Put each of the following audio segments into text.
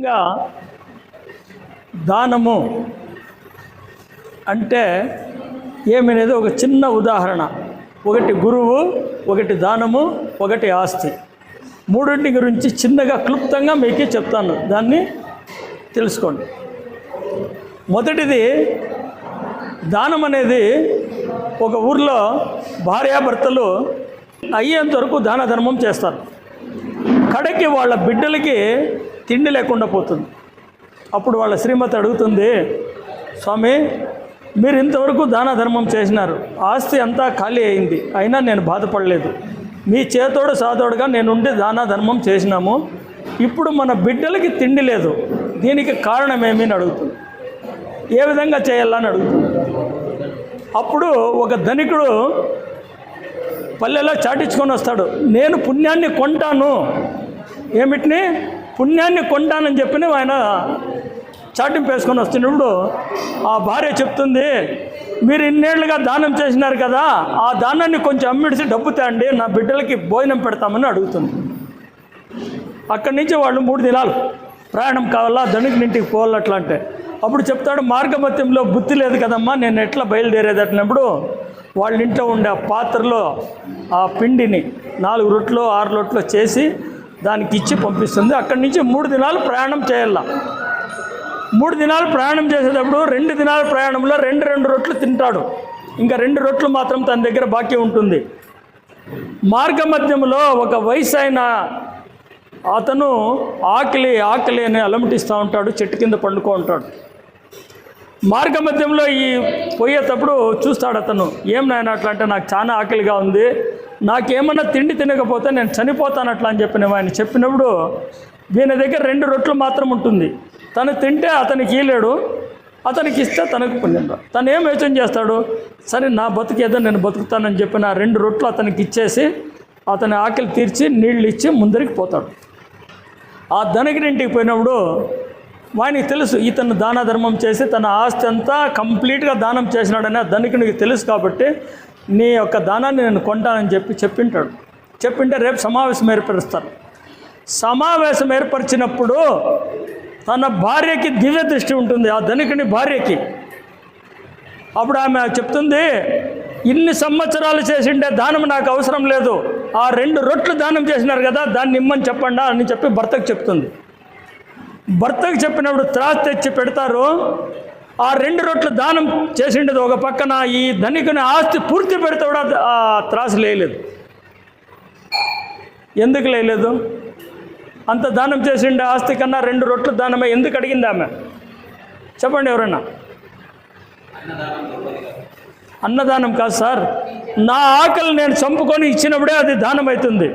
ముఖ్యంగా దానము అంటే ఏమనేది ఒక చిన్న ఉదాహరణ. ఒకటి గురువు ఒకటి దానము ఒకటి ఆస్తి. మూడింటి గురించి చిన్నగా క్లుప్తంగా మీకే చెప్తాను. దాన్ని తెలుసుకోండి. మొదటిది దానం అనేది ఒక ఊర్లో భార్యాభర్తలు అయ్యేంత వరకు దాన ధర్మం చేస్తారు. కడకి వాళ్ళ బిడ్డలకి తిండి లేకుండా పోతుంది. అప్పుడు వాళ్ళ శ్రీమతి అడుగుతుంది స్వామి మీరు ఇంతవరకు దాన ధర్మం చేసినారు. ఆస్తి అంతా ఖాళీ అయింది. అయినా నేను బాధపడలేదు. మీ చేతోడు సాతోడుగా నేనుండి దాన ధర్మం చేసినాము. ఇప్పుడు మన బిడ్డలకి తిండి లేదు. దీనికి కారణమేమి? అని అడుగుతుంది. ఏ విధంగా చేయాలని అడుగుతుంది. అప్పుడు ఒక ధనికుడు పల్లెలో చాటించుకొని వస్తాడు. నేను పుణ్యాన్ని కొంటాను. ఏమిటిని? పుణ్యాన్ని కొంటానని చెప్పిన ఆయన చాటింపు వేసుకొని వస్తున్నప్పుడు ఆ భార్య చెప్తుంది మీరు ఇన్నేళ్ళుగా దానం చేసినారు కదా ఆ దానాన్ని కొంచెం అమ్మిడిసి డబ్బు తేండి నా బిడ్డలకి భోజనం పెడతామని అడుగుతుంది. అక్కడి నుంచి వాళ్ళు మూడు దినాలు ప్రయాణం కావాలా ధనికుని ఇంటికి పోవాలి అట్లా అంటే అప్పుడు చెప్తాడు మార్గమత్యంలో బుద్ధి లేదు కదమ్మా నేను ఎట్లా బయలుదేరేది? అట్టినప్పుడు వాళ్ళ ఇంట్లో ఉండే ఆ పాత్రలో ఆ పిండిని నాలుగు రొట్లు ఆరు రొట్లు చేసి దానికి ఇచ్చి పంపిస్తుంది. అక్కడి నుంచి మూడు దినాలు ప్రయాణం చేయాల. మూడు దినాలు ప్రయాణం చేసేటప్పుడు రెండు దినాల ప్రయాణంలో రెండు రెండు రొట్లు తింటాడు. ఇంకా రెండు రొట్లు మాత్రం తన దగ్గర బాకీ ఉంటుంది. మార్గమధ్యంలో ఒక వయసు అయిన అతను ఆకలి ఆకలి అని అలమటిస్తూ ఉంటాడు చెట్టు కింద పండుకో ఉంటాడు. మార్గ మధ్యంలో ఈ పోయేటప్పుడు చూస్తాడు అతను ఏం నాయన అట్లా అంటే నాకు చాలా ఆకలిగా ఉంది. నాకేమన్నా తిండి తినకపోతే నేను చనిపోతానట్లు అని చెప్పిన ఆయన చెప్పినప్పుడు దీని దగ్గర రెండు రొట్లు మాత్రం ఉంటుంది. తను తింటే అతనికి ఈలేడు అతనికి ఇస్తే తనకు పుణ్యం. తను ఏం యోచన చేస్తాడు? సరే నా బతుకేదో నేను బతుకుతానని చెప్పిన రెండు రొట్లు అతనికి ఇచ్చేసి అతని ఆకలి తీర్చి నీళ్ళు ఇచ్చి ముందరికి పోతాడు. ఆ ధనగిరింటికి పోయినప్పుడు వానికి తెలుసు ఇతను దాన ధర్మం చేసి తన ఆస్తి అంతా కంప్లీట్గా దానం చేసినాడని ఆ ధనికునికి తెలుసు కాబట్టి నీ యొక్క దానాన్ని నేను కొంటానని చెప్పి చెప్పింటాడు. చెప్పింటే రేపు సమావేశం ఏర్పరుస్తారు. సమావేశం ఏర్పరిచినప్పుడు తన భార్యకి దివ్య దృష్టి ఉంటుంది ఆ ధనికుని భార్యకి. అప్పుడు ఆమె చెప్తుంది ఇన్ని సంవత్సరాలు చేసిండే దానం నాకు అవసరం లేదు. ఆ రెండు రొట్లు దానం చేసినారు కదా దాన్ని ఇమ్మని చెప్పండా అని చెప్పి భర్తకు చెప్తుంది. భర్తకు చెప్పినప్పుడు త్రాసు తెచ్చి పెడతారు. ఆ రెండు రొట్లు దానం చేసిండేది ఒక పక్కన ఈ ధనికుని ఆస్తి పూర్తి పెడితే కూడా ఆ త్రాసు లేయలేదు. ఎందుకు లేయలేదు? అంత దానం చేసిండే ఆస్తి కన్నా రెండు రొట్లు దానమే ఎందుకు అడిగింది ఆమె? చెప్పండి ఎవరన్నా. అన్నదానం కాదు సార్ నా ఆకలి నేను చంపుకొని ఇచ్చినప్పుడే అది దానం అవుతుంది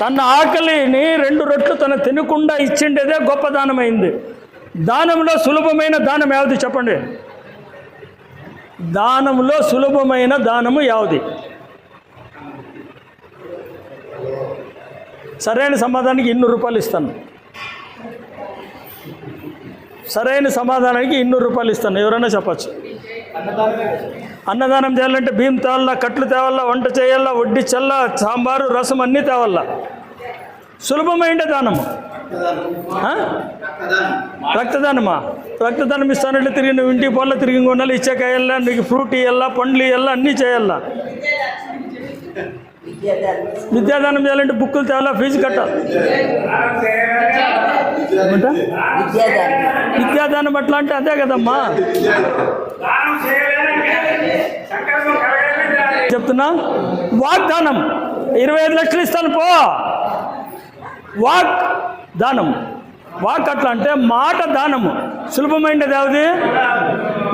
తన ఆకలిని రెండు రొట్లు తను తినకుండా ఇచ్చిండేదే గొప్ప దానమైంది. దానంలో సులభమైన దానం యావది చెప్పండి? దానంలో సులభమైన దానము యావది. సరైన సమాధానానికి ఇన్నూరు రూపాయలు ఇస్తాను. సరైన సమాధానానికి ఇన్నూరు రూపాయలు ఇస్తాను. ఎవరైనా చెప్పచ్చు? అన్నదానం చేయాలంటే బియ్యం తేవాలా కట్లు తేవాలా వంట చేయాలా వడ్డీ చల్ల సాంబారు రసం అన్నీ తేవాలా. సులభమైన దానము. రక్తదానమా? రక్తదానం ఇస్తానంటే తిరిగి నువ్వు ఇంటికి పొల్ల తిరిగి కొనాలి ఇచ్చాక వెళ్ళా నీకు ఫ్రూట్ ఇవ్వాలా పండ్లు ఇవ్వాలా అన్నీ చేయాలా? విద్యాదానం చేయాలంటే బుక్కులు తేవాలా? ఫీజు కట్టాలి. విద్యాదానం అట్లా అంటే అదే కదమ్మా. చెప్తున్నా? వాగ్దానం. ఇరవై ఐదు లక్షలు ఇస్తాను పో. వాక్ దానం. వాక్ అట్లా అంటే మాట దానము. సులభమైనది ఏది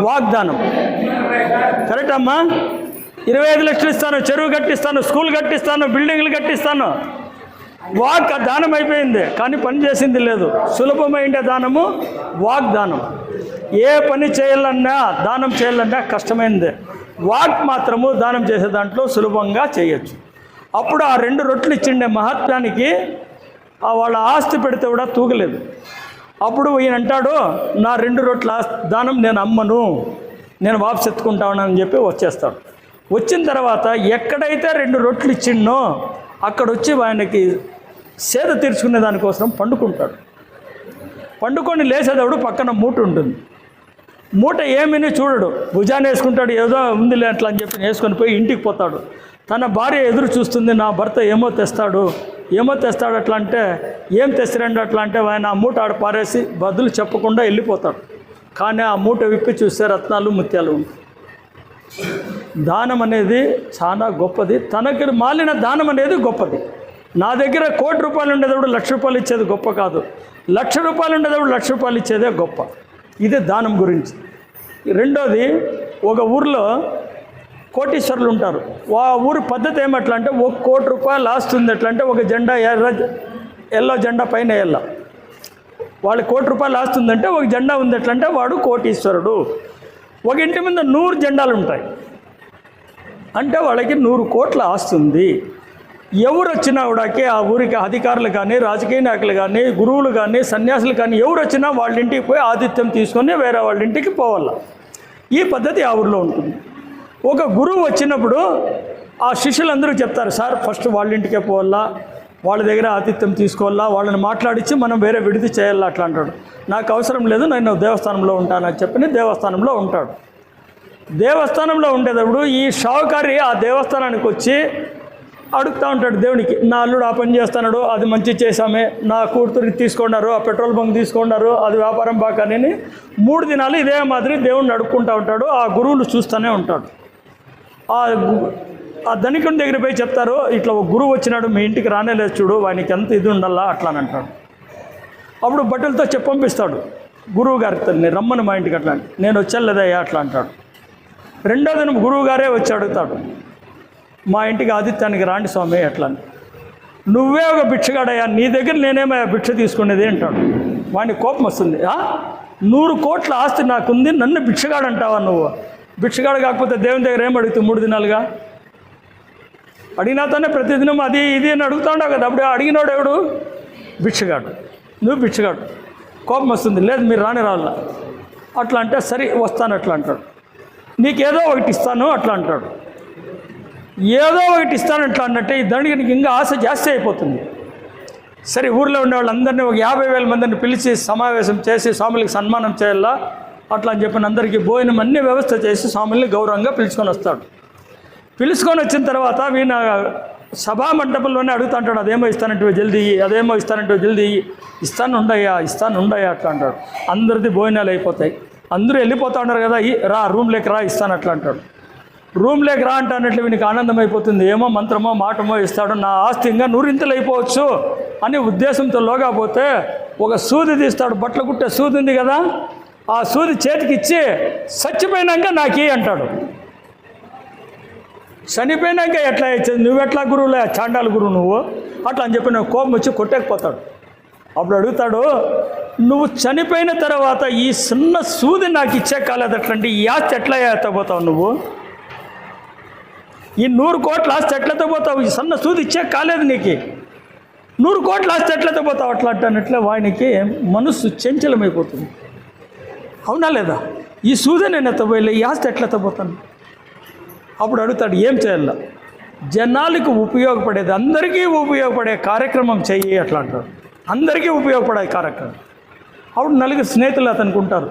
వాగ్దానం. కరెక్ట్ అమ్మా? ఇరవై ఐదు లక్షలు ఇస్తాను చెరువు కట్టిస్తాను స్కూల్ కట్టిస్తాను బిల్డింగ్లు కట్టిస్తాను. వాక్ దానం అయిపోయింది కానీ పని చేసింది లేదు. సులభమైన దానము వాగ్దానం. ఏ పని చేయాలన్నా దానం చేయాలన్నా కష్టమైంది. వాక్ మాత్రము దానం చేసే దాంట్లో సులభంగా చేయొచ్చు. అప్పుడు ఆ రెండు రొట్లు ఇచ్చిండే మహాత్మ్యానికి వాళ్ళ ఆస్తి పెడితే కూడా తూగలేదు. అప్పుడు ఈయన అంటాడు నా రెండు రొట్ల దానం నేను అమ్మను. నేను వాపస్ ఎత్తుకుంటానని చెప్పి వచ్చేస్తాడు. వచ్చిన తర్వాత ఎక్కడైతే రెండు రొట్లు ఇచ్చిండో అక్కడ వచ్చి ఆయనకి సేద తీర్చుకునే దానికోసం పండుకుంటాడు. పండుకొని లేచేటప్పుడు పక్కన మూట ఉంటుంది. మూట ఏమని చూడడు. భుజాన్ని వేసుకుంటాడు ఏదో ఉందిలే అట్లా అని చెప్పి వేసుకొని పోయి ఇంటికి పోతాడు. తన భార్య ఎదురు చూస్తుంది నా భర్త ఏమో తెస్తాడు. ఏమో తెస్తాడు అట్లా అంటే ఏం తెస్తారండి అట్లా అంటే ఆయన ఆ మూట ఆడ పారేసి బదులు చెప్పకుండా వెళ్ళిపోతాడు. కానీ ఆ మూట విప్పి చూస్తే రత్నాలు ముత్యాలు ఉంటాయి. దానం అనేది చాలా గొప్పది. తనకి మాలిన దానం అనేది గొప్పది. నా దగ్గర కోటి రూపాయలు ఉండేటప్పుడు లక్ష రూపాయలు ఇచ్చేది గొప్ప కాదు. లక్ష రూపాయలు ఉండేటప్పుడు లక్ష రూపాయలు ఇచ్చేదే గొప్ప. ఇదే దానం గురించి. రెండోది ఒక ఊర్లో కోటీశ్వరులు ఉంటారు. ఆ ఊరి పద్ధతి ఏమట్లా అంటే ఒక కోటి రూపాయలు ఆస్తుంది ఎట్లా అంటే ఒక జెండా ఎర్ర ఎల్లో జెండా పైన ఎల్ల. వాళ్ళు కోటి రూపాయలు ఆస్తుందంటే ఒక జెండా ఉంది ఎట్లా అంటే వాడు కోటీశ్వరుడు. ఒక ఇంటి మీద నూరు జెండాలు ఉంటాయి. అంటే వాళ్ళకి నూరు కోట్ల ఆస్తుంది ఎవరు వచ్చినా కూడాకి ఆ ఊరికి అధికారులు కానీ రాజకీయ నాయకులు కానీ గురువులు కానీ సన్యాసులు కానీ ఎవరు వచ్చినా వాళ్ళ ఇంటికి పోయి ఆతిథ్యం తీసుకొని వేరే వాళ్ళ ఇంటికి పోవాల. ఈ పద్ధతి ఆ ఊరిలో ఉంటుంది. ఒక గురువు వచ్చినప్పుడు ఆ శిష్యులందరూ చెప్తారు సార్ ఫస్ట్ వాళ్ళ ఇంటికే పోవాలా వాళ్ళ దగ్గర ఆతిథ్యం తీసుకోవాలా వాళ్ళని మాట్లాడించి మనం వేరే విడిది చేయాలా అట్లా అంటాడు. నాకు అవసరం లేదు నేను దేవస్థానంలో ఉంటానని చెప్పి దేవస్థానంలో ఉంటాడు. దేవస్థానంలో ఉండేటప్పుడు ఈ షావుకారి ఆ దేవస్థానానికి వచ్చి అడుగుతూ ఉంటాడు దేవునికి నా అల్లుడు ఆ పని చేస్తున్నాడు అది మంచి చేశామే నా కూతురికి తీసుకున్నారు ఆ పెట్రోల్ బంక్ తీసుకున్నారు అది వ్యాపారం బాగానే మూడు దినాలు ఇదే మాదిరి దేవుణ్ణి అడుక్కుంటూ ఉంటాడు ఆ గురువులు చూస్తూనే ఉంటాడు ఆ ధనికుని దగ్గర పోయి చెప్తారు ఇట్లా ఒక గురువు వచ్చినాడు మీ ఇంటికి రానేలేదు చూడు వానికి ఎంత ఇది ఉండాలా? అట్లా అని అంటాడు. అప్పుడు బట్టలతో చెప్పంపిస్తాడు గురువు గారికి నేను రమ్మని మా ఇంటికి అట్లా నేను వచ్చేలేదయ్యా అట్లా అంటాడు. రెండో దినం గురువు గారే వచ్చి అడుగుతాడు మా ఇంటికి ఆదిత్యానికి రాండి స్వామి ఎట్లా అని. నువ్వే ఒక భిక్షగాడయ్యా నీ దగ్గర నేనేమయ్యా భిక్ష తీసుకునేది అంటాడు. వాడిని కోపం వస్తుంది "ఆ? నూరు కోట్ల ఆస్తి నాకుంది నన్ను భిక్షగాడు అంటావా నువ్వు? భిక్షగాడు కాకపోతే దేవుని దగ్గర ఏం అడుగుతుంది మూడు దినాలుగా? అడిగినాతోనే ప్రతిదినం అది ఇది అని అడుగుతా ఉండవు కదా అప్పుడు అడిగినాడు ఎవడు? భిక్షగాడు. నువ్వు భిక్షగాడు. కోపం వస్తుంది. లేదు మీరు రాని రాళ్ళ అట్లా అంటే సరే వస్తాను అట్లా అంటాడు. నీకేదో ఒకటి ఇస్తాను అట్లా అంటాడు. ఏదో ఒకటి ఇస్తాను అట్లా అన్నట్టే ఈ దండికి నీకు ఇంకా ఆశ జాస్తి అయిపోతుంది. సరే ఊర్లో ఉండే వాళ్ళందరినీ ఒక యాభై వేల మందిని పిలిచి సమావేశం చేసి స్వాములకి సన్మానం చేయాలా? అట్లా అని చెప్పిన అందరికీ భోజనం అన్ని వ్యవస్థ చేసి స్వాముల్ని గౌరవంగా పిలుచుకొని వస్తాడు. పిలుచుకొని వచ్చిన తర్వాత వీణ సభా మండపంలోనే అడుగుతా అంటాడు అదేమో ఇస్తానంటే జల్దీ అదేమో ఇస్తానంటే జల్దీ ఇస్తాను ఉండయ్యా ఇస్తాను ఉండయ్యా అట్లా అంటాడు. అందరిది భోజనాలు అయిపోతాయి. అందరూ వెళ్ళిపోతా ఉన్నారు కదా రా రూమ్లోకి రా ఇస్తాను అట్లా అంటాడు. రూమ్లోకి రా అంటానట్లు వీనికి ఆనందం అయిపోతుంది. ఏమో మంత్రమో మాటమో ఇస్తాడు నా ఆస్తి ఇంకా నూరింతలు అయిపోవచ్చు అని ఉద్దేశంతో లోగా పోతే ఒక సూది తీస్తాడు. బట్టలు కుట్టే సూది ఉంది కదా ఆ సూది చేతికి ఇచ్చి చచ్చిపోయినాక నాకే అంటాడు. చనిపోయినాక ఎట్లా ఇచ్చేది నువ్వెట్లా గురువులే? చాండాల గురువు నువ్వు? అట్లా అని చెప్పి నాకు కోపం వచ్చి కొట్టేకపోతాడు. అప్పుడు అడుగుతాడు నువ్వు చనిపోయిన తర్వాత ఈ చిన్న సూది నాకు ఇచ్చే కాలేదు అట్లాంటి ఈ ఆస్తి ఎట్లా ఎత్తపోతావు నువ్వు? ఈ నూరు కోట్ల ఆస్తి ఎట్లతో పోతావు ఈ సన్న సూది ఇచ్చే కాలేదు నీకు. నూరు కోట్ల ఆస్తి ఎట్లతో పోతావు అట్లా అంటే వానికి మనస్సు చంచలమైపోతుంది. అవునా లేదా? ఈ సూది నేను ఎత్తపోయలే ఈ ఆస్తి ఎట్లా ఎత్తపోతాను అప్పుడు అడుగుతాడు ఏం చేయాల? జనాలకు ఉపయోగపడేది అందరికీ ఉపయోగపడే కార్యక్రమం చెయ్యి అట్లా అంటాడు. అందరికీ ఉపయోగపడే కార్యక్రమం. అప్పుడు నలుగురు స్నేహితులు అతనికి ఉంటారు.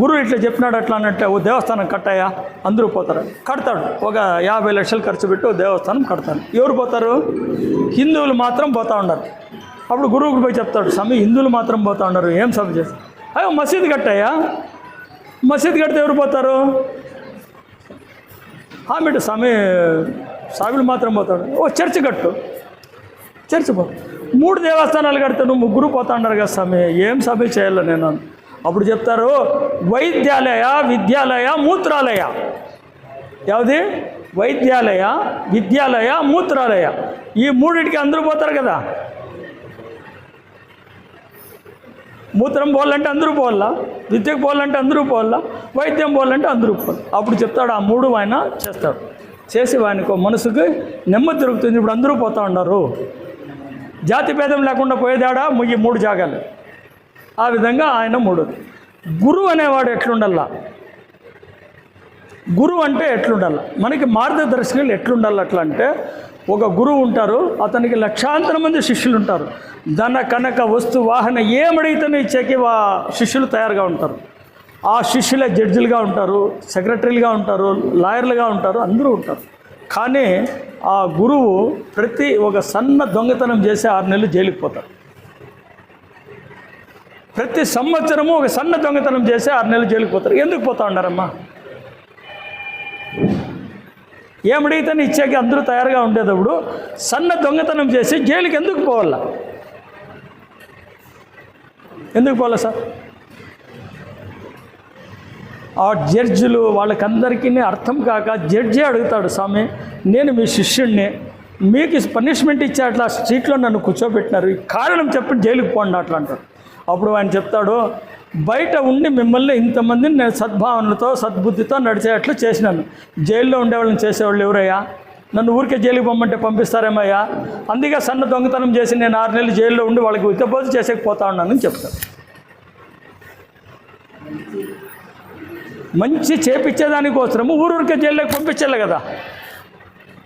గురువు ఇట్లా చెప్పినాడు అట్లా అన్నట్టే ఓ దేవస్థానం కట్టాయా? అందరూ పోతారు? కడతాడు. ఒక యాభై లక్షలు ఖర్చు పెట్టి ఓ దేవస్థానం కడతాను ఎవరు పోతారు? హిందువులు మాత్రం పోతా ఉండరు. అప్పుడు గురువుకి పోయి చెప్తాడు స్వామి హిందువులు మాత్రం పోతూ ఉండరు ఏం సభ చేస్తారు? అయ్యో మసీదు కట్టాయా? మసీద్ కడితే ఎవరు పోతారు? ఆమె స్వామి స్వామిలు మాత్రం పోతాడు. ఓ చర్చి కట్టు. చర్చి పో. మూడు దేవస్థానాలు కడితే నువ్వు ముగ్గురు పోతా ఉన్నారు కదా స్వామి ఏం స్వామి చేయాలి నేను? అప్పుడు చెప్తారు వైద్యాలయ విద్యాలయ మూత్రాలయ. యావది వైద్యాలయ విద్యాలయ మూత్రాలయ. ఈ మూడింటికి అందరూ పోతారు కదా. మూత్రం పోవాలంటే అందరూ పోవాలా? విద్యకు పోవాలంటే అందరూ పోవాలా? వైద్యం పోవాలంటే అందరూ పోవాలి? అప్పుడు చెప్తాడు ఆ మూడు ఆయన చేస్తాడు. చేసి వానికి మనసుకి నెమ్మది దొరుకుతుంది ఇప్పుడు అందరూ పోతా ఉన్నారు. జాతి భేదం లేకుండా పోయేదాడా? ముగి మూడు జాగాలు. ఆ విధంగా ఆయన మూడు. గురువు అనేవాడు ఎట్లుండల్లా? గురువు అంటే ఎట్లుండాల మనకి మార్గదర్శకులు ఎట్లుండాలి అట్లా అంటే ఒక గురువు ఉంటారు అతనికి లక్షాంతర మంది శిష్యులు ఉంటారు. ధన కనక వస్తు వాహన ఏమడిగితేనే ఇచ్చేకి వా శిష్యులు తయారుగా ఉంటారు. ఆ శిష్యులే జడ్జిలుగా ఉంటారు సెక్రటరీలుగా ఉంటారు లాయర్లుగా ఉంటారు అందరూ ఉంటారు. కానీ ఆ గురువు ప్రతి ఒక సన్న దొంగతనం చేసి ఆరు నెలలు జైలుకి పోతారు ప్రతి సంవత్సరము ఒక సన్న దొంగతనం చేసి ఆరు నెలలు జైలుకి పోతారు. ఎందుకు పోతా ఉండారమ్మా? ఏమడిగితే ఇచ్చాక అందరూ తయారుగా ఉండేటప్పుడు సన్న దొంగతనం చేసి జైలుకి ఎందుకు పోవాలా? ఎందుకు పోవాలా సార్? ఆ జడ్జిలు వాళ్ళకందరికీ అర్థం కాక జడ్జే అడుగుతాడు స్వామి నేను మీ శిష్యుణ్ణి మీకు పనిష్మెంట్ ఇచ్చే అట్లా స్ట్రీట్లో నన్ను కూర్చోబెట్టినారు ఈ కారణం చెప్పి జైలుకి పోండి అట్లా అంటాడు. అప్పుడు ఆయన చెప్తాడు బయట ఉండి మిమ్మల్ని ఇంతమందిని నేను సద్భావనలతో సద్బుద్ధితో నడిచేట్లు చేసినాను. జైల్లో ఉండేవాళ్ళని చేసేవాళ్ళు ఎవరయ్యా? నన్ను ఊరికే జైలుకి పొమ్మంటే పంపిస్తారేమయ్యా? అందుకే సన్న దొంగతనం చేసి నేను ఆరు నెలలు జైల్లో ఉండి వాళ్ళకి ఉత్తబోధ చేసేకపోతా ఉన్నానని చెప్తాను. మంచి చేపించేదానికోసరము ఊరూరికే జైల్లోకి పంపించాలి కదా.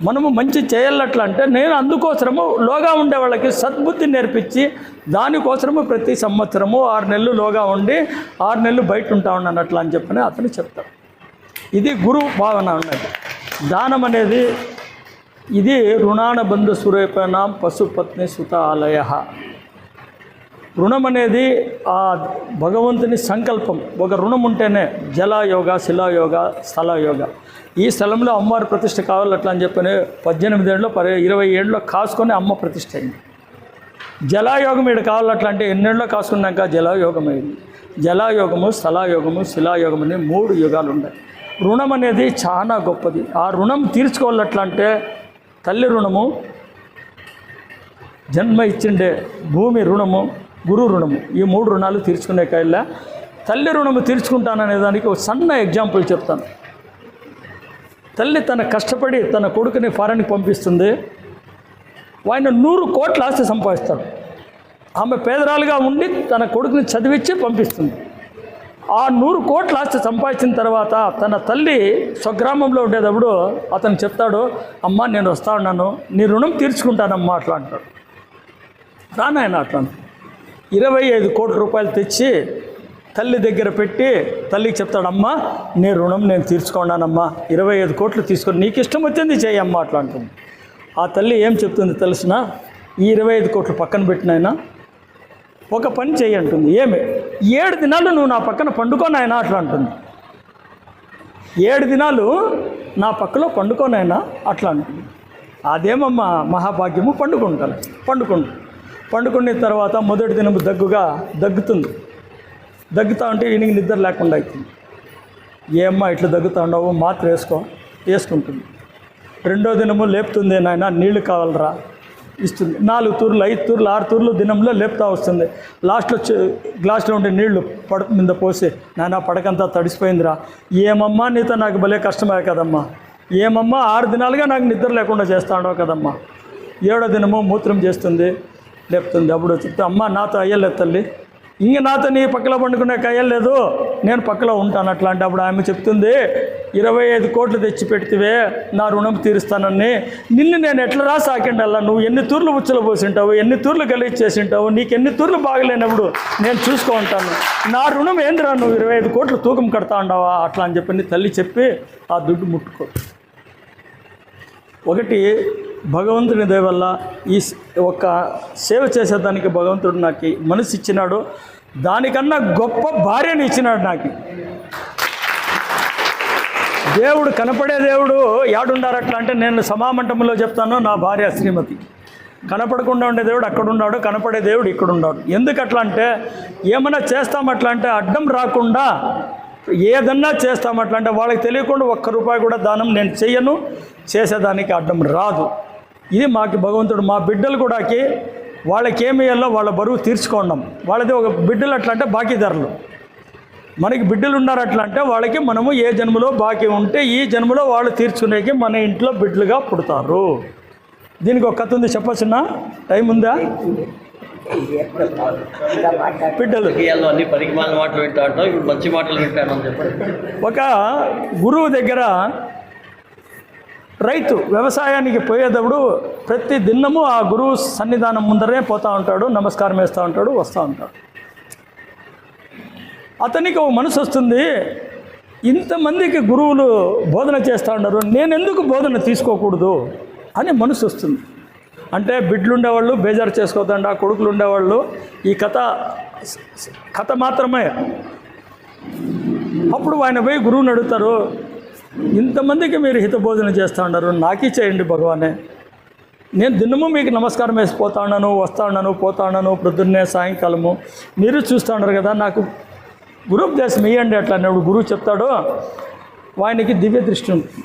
మనము మంచి చేయాలట్లా అంటే నేను అందుకోసరము లోగా ఉండే వాళ్ళకి సద్బుద్ధి నేర్పించి దానికోసము ప్రతి సంవత్సరము ఆరు నెలలు లోగా ఉండి ఆరు నెలలు బయట ఉంటా ఉన్నాను అట్లా అని చెప్పని అతను చెప్తాడు. ఇది గురువు భావన ఉన్నది దానం అనేది ఇది రుణాన బంధు పశుపత్ని సుత ఆలయ రుణం అనేది ఆ భగవంతుని సంకల్పం. ఒక రుణం ఉంటేనే జలయోగ శిలాయోగ స్థలయోగ. ఈ స్థలంలో అమ్మవారి ప్రతిష్ఠ కావాలి అట్లా అని చెప్పని పద్దెనిమిది పది ఇరవై ఏళ్ళలో కాసుకొని అమ్మ ప్రతిష్ఠ అయింది. జలాయోగం ఇక్కడ కావాలట్లా అంటే ఎన్నేళ్ళలో కాసుకున్నాక జలయోగం అయింది. జలాయోగము స్థలాయోగము శిలాయోగం అనే మూడు యుగాలు ఉన్నాయి రుణం అనేది చాలా గొప్పది. ఆ రుణం తీర్చుకోవాలట్లా అంటే తల్లి రుణము జన్మ ఇచ్చిండే భూమి రుణము గురువు రుణము. ఈ మూడు రుణాలు తీర్చుకునే కాయల్లా తల్లి రుణము తీర్చుకుంటాననే దానికి ఒక సన్న ఎగ్జాంపుల్ చెప్తాను. తల్లి తన కష్టపడి తన కొడుకుని ఫారెన్కి పంపిస్తుంది. ఆయన నూరు కోట్ల ఆస్తి సంపాదిస్తాడు. ఆమె పేదరాలుగా ఉండి తన కొడుకుని చదివించి పంపిస్తుంది. ఆ నూరు కోట్ల ఆస్తి సంపాదించిన తర్వాత తన తల్లి స్వగ్రామంలో ఉండేటప్పుడు అతను చెప్తాడు అమ్మ నేను వస్తా ఉన్నాను నీ రుణం తీర్చుకుంటానమ్మా అట్లా అంటాడు. రానాయన అట్లా అంటాడు. ఇరవై ఐదు కోట్ల రూపాయలు తెచ్చి తల్లి దగ్గర పెట్టి తల్లికి చెప్తాడమ్మా నీ రుణం నేను తీర్చుకున్నానమ్మా. ఇరవై ఐదు కోట్లు తీసుకొని నీకు ఇష్టం వచ్చింది చేయమ్మా అట్లా అంటుంది. ఆ తల్లి ఏం చెప్తుంది తెలిసిన? ఈ ఇరవై ఐదు కోట్లు పక్కన పెట్టినాయన ఒక పని చేయి అంటుంది. ఏమి? ఏడు దినాలు నువ్వు నా పక్కన పండుకోనాయనా అట్లా అంటుంది. ఏడు దినాలు నా పక్కలో పండుకోనైనా అట్లా అంటుంది. అదేమమ్మా మహాభాగ్యము? పండుకుంటాను. పండుకుంటాను పండుకున్న తర్వాత మొదటి దినము దగ్గుగా దగ్గుతుంది. దగ్గుతా ఉంటే ఈయనకి నిద్ర లేకుండా అవుతుంది ఏమ్మా ఇట్లా దగ్గుతా ఉండవు మాత్ర వేసుకో వేసుకుంటుంది. రెండో దినము లేపుతుంది నాయన నీళ్ళు కావాలరా? ఇస్తుంది. నాలుగు తూర్లు ఐదు తూర్లు ఆరు తూర్లు దినంలో లేపుతా వస్తుంది. లాస్ట్లో చే- గ్లాస్లో ఉండే నీళ్ళు పడ మీద పోసి నాయన పడకంతా తడిసిపోయిందిరా. ఏమమ్మా నీతో నాకు భలే కష్టమే కదమ్మా. ఏమమ్మా ఆరు దినాలుగా నాకు నిద్ర లేకుండా చేస్తా ఉండవు కదమ్మా. ఏడో దినము మూత్రం చేస్తుంది. లేపుతుంది. అప్పుడు చెప్తే అమ్మ నాతో అయ్యలేదు తల్లి. ఇంక నాతో నీ పక్కలో పండుకునే అయ్యలేదు. నేను పక్కలో ఉంటాను. అట్లాంటి అప్పుడు ఆమె చెప్తుంది ఇరవై ఐదు కోట్లు తెచ్చి పెడితే నా రుణం తీరుస్తానని. నిన్ను నేను ఎట్లా రా సాకిండల్లా? నువ్వు ఎన్ని తూర్లు ఉచ్చలు పోసింటావు ఎన్ని తూర్లు గలీజ్ చేసింటావు నీకు ఎన్ని తూర్లు బాగలేనప్పుడు నేను చూసుకో ఉంటాను. నా రుణం ఏందిరా నువ్వు? ఇరవై ఐదు కోట్లు తూకం కడతా ఉండవా? అట్లా అని చెప్పి నీ తల్లి చెప్పి ఆ దుడ్డు ముట్టుకో. ఒకటి భగవంతుని దయవల్ల ఈ ఒక సేవ చేసేదానికి భగవంతుడు నాకు మనసు ఇచ్చినాడు. దానికన్నా గొప్ప భార్యని ఇచ్చినాడు నాకు. దేవుడు కనపడే దేవుడు యాడుండారు అట్లా అంటే నేను సమామంటంలో చెప్తాను నా భార్య శ్రీమతి. కనపడకుండా ఉండే దేవుడు అక్కడ ఉన్నాడు కనపడే దేవుడు ఇక్కడ ఉన్నాడు ఎందుకు అట్లా అంటే ఏమైనా చేస్తామట్లా అంటే అడ్డం రాకుండా ఏదన్నా చేస్తామట్లా అంటే వాళ్ళకి తెలియకుండా ఒక్క రూపాయి కూడా దానం నేను చెయ్యను చేసేదానికి అడ్డం రాదు. ఇది మాకు భగవంతుడు మా బిడ్డలు కూడాకి వాళ్ళకి ఏమి ఇయ్యాలో వాళ్ళ బరువు తీర్చుకోండాం. వాళ్ళది ఒక బిడ్డలు అట్లా అంటే బాకీదారులు. మనకి బిడ్డలు ఉన్నారు అట్లా అంటే వాళ్ళకి మనము ఏ జన్మలో బాకీ ఉంటే ఈ జన్మలో వాళ్ళు తీర్చుకునేకి మన ఇంట్లో బిడ్డలుగా పుడతారు. దీనికి ఒక కథ ఉంది చెప్పొచ్చునా టైం ఉందా? బిడ్డలు. రాజకీయాల్లో అన్ని పరిమాణ మాటలు ఇప్పుడు మంచి మాటలు వింటాను ఒక గురువు దగ్గర రైతు వ్యవసాయానికి పోయేటప్పుడు ప్రతి దినము ఆ గురువు సన్నిధానం ముందరే పోతూ ఉంటాడు నమస్కారం వేస్తూ ఉంటాడు వస్తూ ఉంటాడు. అతనికి ఒక మనసు వస్తుంది ఇంతమందికి గురువులు బోధన చేస్తూ ఉన్నారు నేను ఎందుకు బోధన తీసుకోకూడదు అని మనసు వస్తుంది. అంటే బిడ్లు ఉండేవాళ్ళు బేజారు చేసుకోవద్దండి ఆ కొడుకులు ఉండేవాళ్ళు ఈ కథ కథ మాత్రమే. అప్పుడు ఆయన పోయి గురువుని అడుగుతారు ఇంతమందికి మీరు హితబోధన చేస్తూ ఉన్నారు నాకీ చేయండి భగవానే. నేను దినము మీకు నమస్కారం వేసి పోతా ఉన్నాను వస్తా ఉన్నాను పోతా ఉన్నాను ప్రొద్దున్నే సాయంకాలము. మీరు చూస్తూ ఉన్నారు కదా నాకు గురుపదేశం ఇవ్వండి అట్లా నేను గురువు చెప్తాడో ఆయనకి దివ్య దృష్టి ఉంటుంది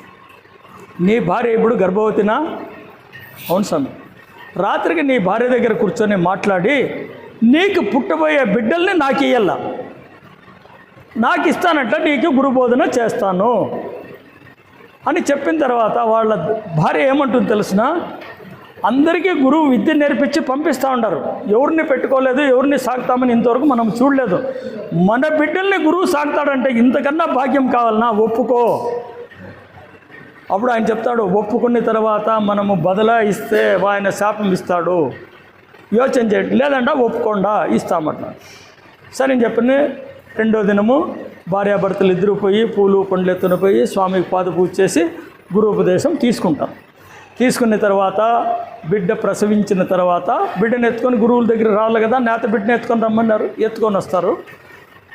నీ భార్య ఇప్పుడు గర్భవతినా? అవును స్వామి. రాత్రికి నీ భార్య దగ్గర కూర్చొని మాట్లాడి నీకు పుట్టబోయే బిడ్డల్ని నాకు ఇయ్యాల నాకు ఇస్తానంట నీకు గురుబోధన చేస్తాను. అని చెప్పిన తర్వాత వాళ్ళ భార్య ఏమంటుంది తెలిసిన? అందరికీ గురువు విద్య నేర్పించి పంపిస్తూ ఉంటారు ఎవరిని పెట్టుకోలేదు ఎవరిని సాగుతామని ఇంతవరకు మనం చూడలేదు. మన బిడ్డల్ని గురువు సాగుతాడంటే ఇంతకన్నా భాగ్యం కావాలన్నా ఒప్పుకో. అప్పుడు ఆయన చెప్తాడు ఒప్పుకున్న తర్వాత మనము బదలా ఇస్తే ఆయన శాపం ఇస్తాడు. యోచన చేయండి. లేదంటే ఒప్పుకోండా ఇస్తామట సరే నేను చెప్పిన రెండో దినము భార్యాభర్తలు ఇద్దరు పోయి పూలు పండ్లు ఎత్తున పోయి స్వామికి పాద పూజ చేసి గురుపదేశం తీసుకుంటాం. తీసుకున్న తర్వాత బిడ్డ ప్రసవించిన తర్వాత బిడ్డను ఎత్తుకొని గురువుల దగ్గర రావాలి కదా నేత బిడ్డను ఎత్తుకొని రమ్మన్నారు ఎత్తుకొని వస్తారు.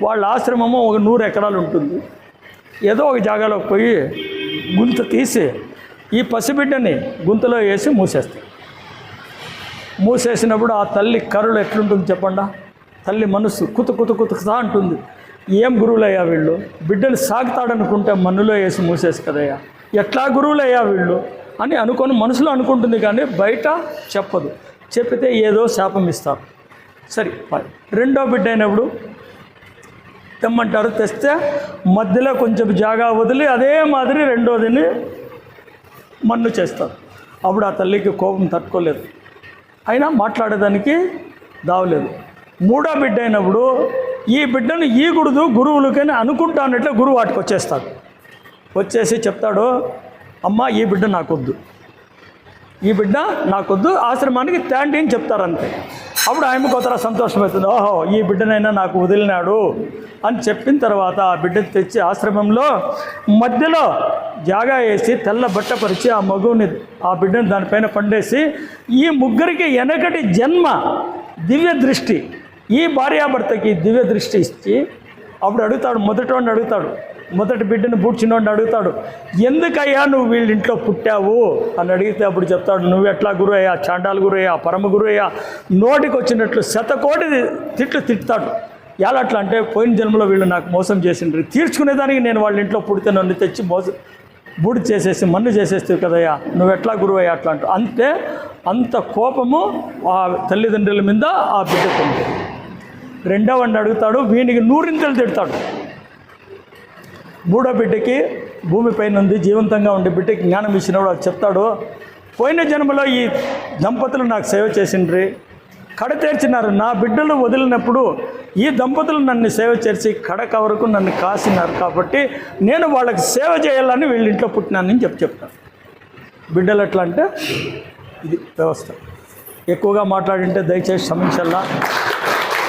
వాళ్ళ ఆశ్రమము ఒక నూరు ఎకరాలు ఉంటుంది. ఏదో ఒక జాగాలోకి పోయి గుంత తీసి ఈ పసిబిడ్డని గుంతలో వేసి మూసేస్తారు. మూసేసినప్పుడు ఆ తల్లి కరుಳು ఎట్లుంటుంది చెప్పండా? తల్లి మనసు కుత కుత కుతుకుతా అంటుంది. ఏం గురువులయ్యా వీళ్ళు? బిడ్డలు సాగుతాడనుకుంటే మన్నులో వేసి మూసేసి కదయ్యా. ఎట్లా గురువులయ్యా వీళ్ళు? అని అనుకొని మనసులో అనుకుంటుంది కానీ బయట చెప్పదు. చెప్పితే ఏదో శాపం ఇస్తారు. సరే రెండో బిడ్డ అయినప్పుడు తెమ్మంటారు తెస్తే మధ్యలో కొంచెం జాగా వదిలి అదే మాదిరి రెండోదిని మన్ను చేస్తారు. అప్పుడు ఆ తల్లికి కోపం తట్టుకోలేదు. అయినా మాట్లాడేదానికి దావలేదు. మూడో బిడ్డ అయినప్పుడు ఈ బిడ్డను ఈగుడుదు గురువులకని అనుకుంటానట్లే గురువు వాటికి వచ్చేస్తాడు. వచ్చేసి చెప్తాడు అమ్మ ఈ బిడ్డ నాకొద్దు. ఈ బిడ్డ నాకొద్దు ఆశ్రమానికి త్యాండి అని చెప్తారంతే. అప్పుడు ఆయనకు కొత్త సంతోషం అవుతుంది ఓహో ఈ బిడ్డనైనా నాకు వదిలినాడు అని చెప్పిన తర్వాత ఆ బిడ్డను తెచ్చి ఆశ్రమంలో మధ్యలో జాగా వేసి తెల్ల బట్ట పరిచి ఆ మగువుని ఆ బిడ్డను దానిపైన పండేసి ఈ ముగ్గురికి వెనకటి జన్మ దివ్య దృష్టి. ఈ భార్యాభర్తకి దివ్య దృష్టి ఇచ్చి అప్పుడు అడుగుతాడు మొదటివాడిని అడుగుతాడు మొదటి బిడ్డను పూడ్చినోడిని అడుగుతాడు ఎందుకయ్యా నువ్వు వీళ్ళ ఇంట్లో పుట్టావు? అని అడిగితే అప్పుడు చెప్తాడు నువ్వు ఎట్లా గురు అయ్యా చాండాల గురు అయ్యా పరమ గురు అయ్యా నోటికి వచ్చినట్లు శతకోటి తిట్లు తిట్టుతాడు ఎలా అట్లా అంటే పోయిన జన్మలో వీళ్ళు నాకు మోసం చేసిండ్రు. తీర్చుకునేదానికి నేను వాళ్ళ ఇంట్లో పుడితే నన్ను తెచ్చి మోసం బూడి చేసేసి మన్ను చేసేస్తావు కదయ్యా? నువ్వు ఎట్లా గురువు అయ్యా అట్లా అంటూ. అంతే అంత కోపము ఆ తల్లిదండ్రుల మీద ఆ బిడ్డకు ఉంది రెండో వాడిని అడుగుతాడు వీనికి నూరింతలు తిడతాడు. మూడో బిడ్డకి భూమిపైన ఉంది జీవంతంగా ఉండే బిడ్డకి జ్ఞానం ఇచ్చినప్పుడు అది చెప్తాడు పోయిన జన్మలో ఈ దంపతులు నాకు సేవ చేసిండ్రి కడ తీర్చినారు నా బిడ్డలు వదిలినప్పుడు ఈ దంపతులు నన్ను సేవ చేసి కడక వరకు నన్ను కాసినారు కాబట్టి నేను వాళ్ళకి సేవ చేయాలని వీళ్ళ ఇంట్లో పుట్టినానని చెప్పి చెప్తాను. బిడ్డలు ఎట్లా అంటే ఇది వ్యవస్థ. ఎక్కువగా మాట్లాడింటే దయచేసి క్షమించాలా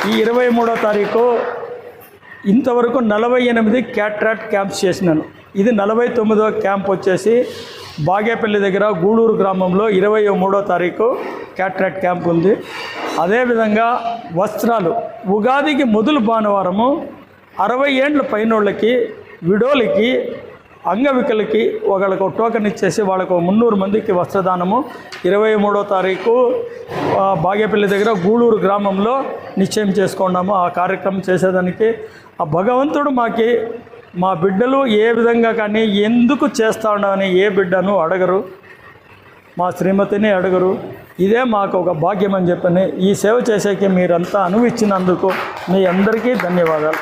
ఈ ఇరవై మూడో తారీఖు ఇంతవరకు నలభై ఎనిమిది క్యాట్రాట్ క్యాంప్స్ చేసినాను. ఇది నలభై తొమ్మిదో క్యాంప్ వచ్చేసి బాగేపల్లి దగ్గర గూడూరు గ్రామంలో ఇరవై మూడో తారీఖు క్యాట్రాట్ క్యాంప్ ఉంది. అదేవిధంగా వస్త్రాలు. ఉగాదికి మొదలు భానువారము అరవై ఏండ్ల పైనోళ్ళకి విడోలకి అంగవికలకి ఒకళ్ళకు టోకెన్ ఇచ్చేసి వాళ్ళకు ఒక మున్నూరు మందికి వస్త్రదానము. ఇరవై మూడో తారీఖు బాగేపల్లి దగ్గర గూడూరు గ్రామంలో నిశ్చయం చేసుకున్నాము. ఆ కార్యక్రమం చేసేదానికి ఆ భగవంతుడు మాకి మా బిడ్డలు ఏ విధంగా కానీ ఎందుకు చేస్తా ఉన్నామని ఏ బిడ్డను అడగరు. మా శ్రీమతిని అడగరు. ఇదే మాకు ఒక భాగ్యం అని చెప్పని ఈ సేవ చేసేకి మీరంతా అనువిచ్చినందుకు మీ అందరికీ ధన్యవాదాలు.